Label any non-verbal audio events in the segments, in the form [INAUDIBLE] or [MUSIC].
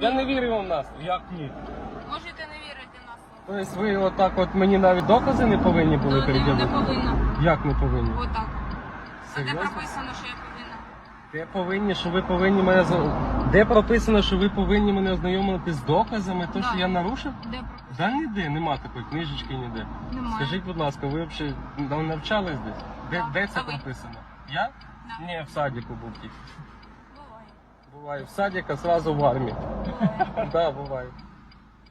Я не вірю вам в нас. Як ні? Можете не вірити в нас. Тобто ви отак от мені навіть докази не повинні були То не, не переділити? повинна. Як не повинні? Отак. А де Серйозно? прописано, що я повинна? Де повинні, що ви повинні мене за- Де прописано, що ви повинні мене ознайомити з доказами, то, що я нарушив? Де прописано? Да ніде, нема такої книжечки ніде. Немає. Скажіть, будь ласка, ви взагалі навчались десь? Де, Да. де це А ви? прописано? Я? Да. Ні, в садіку був тільки. Буває. Буває в садик, а зразу в армії. [LAUGHS] Да, буває.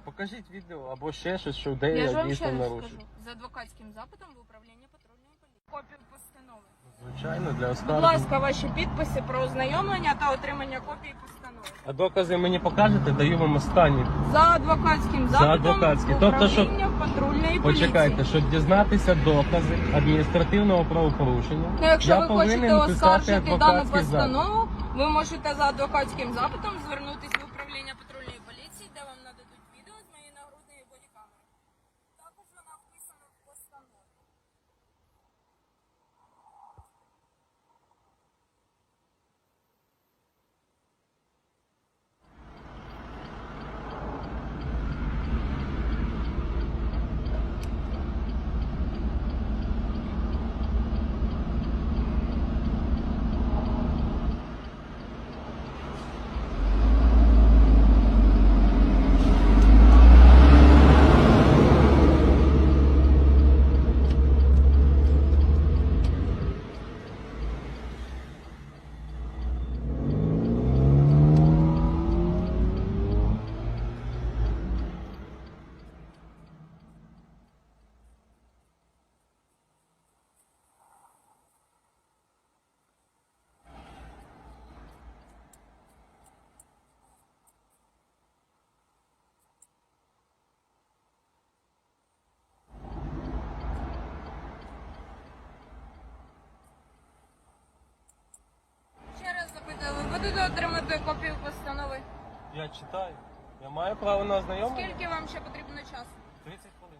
Покажіть відео або ще щось, що де Я я, дійсно нарушив. За адвокатським запитом в управління патрульної поліції. Копію постанови. Звичайно, для Будь оскарження. ласка, ваші підписи про ознайомлення та отримання копії постанови. А докази мені покажете, даю вам останні. За адвокатським За запитом адвокатським. в Тобто, що- управління патрульної поліції. Почекайте, щоб дізнатися докази адміністративного правопорушення. Ну, якщо я ви повинен хочете писати оскаржити дану адвокатський запит. постанову, ви можете за адвокатським запитом звернутися в управління патрульної поліції, де вам нададуть відео з моєї нагрудної бодікамери. Також вона вписана в постанову. Ще раз запитаю, ви будете отримати копію постанови? Я читаю. Я маю право на ознайомлення? Скільки вам ще потрібно часу? 30 хвилин.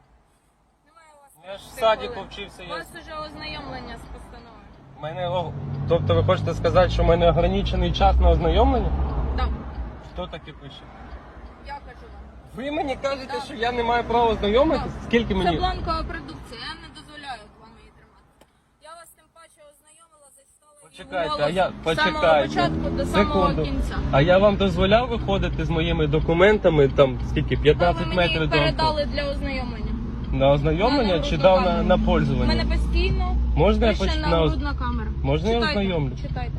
Немає у вас. Я ж в 30 садіку хвилин. вчився, У я- вас уже ознайомлення з постановою. Мене о- тобто ви хочете сказати, що в мене ограничений час на ознайомлення? Так, Хто таке пише? я кажу вам. Ви мені кажете, Так. що я не маю права ознайомитися? Так. Скільки Це мені? бланкова продукція, я не дозволяю вам її тримати. Я вас тим паче ознайомила, Почекайте, а я з самого почекайте. початку до самого Секунду. кінця. А я вам дозволяв виходити з моїми документами там скільки? Ви 15 мені метрів їх до авто? передали для ознайомлення. На ознайомлення На чи дав на, на У мене постійно Можна я пише поч... на... нагрудна камера. Можна я Читайте, ознайомлю? Читайте.